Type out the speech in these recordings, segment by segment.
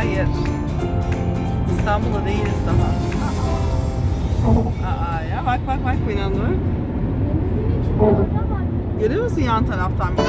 Hayır. İstanbul'da değiliz daha. Aa ya bak bak bak bu inanılır. Görüyor musun yan taraftan bir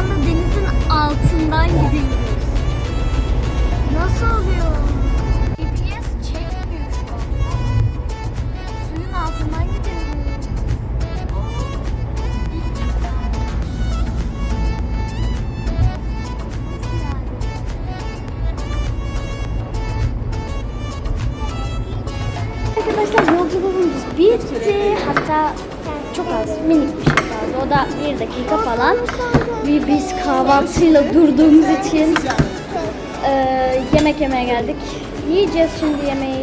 anda denizin altından gidiyoruz. Nasıl oluyor? GPS çekmiyor şu an. Suyun altından gidiyoruz. Nasıl yani? Arkadaşlar yolculuğumuz bitti. Hatta çok az minik bir şey kaldı. O da bir dakika falan. Ve biz kahvaltıyla durduğumuz için eee, yemek yemeye geldik. Yiyeceğiz şimdi yemeği.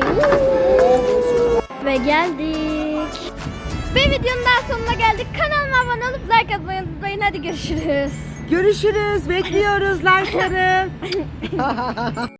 Ve geldik. Bir videonun daha sonuna geldik. Kanalıma abone olup like atmayı unutmayın. Hadi görüşürüz. Görüşürüz. Bekliyoruz like'ları.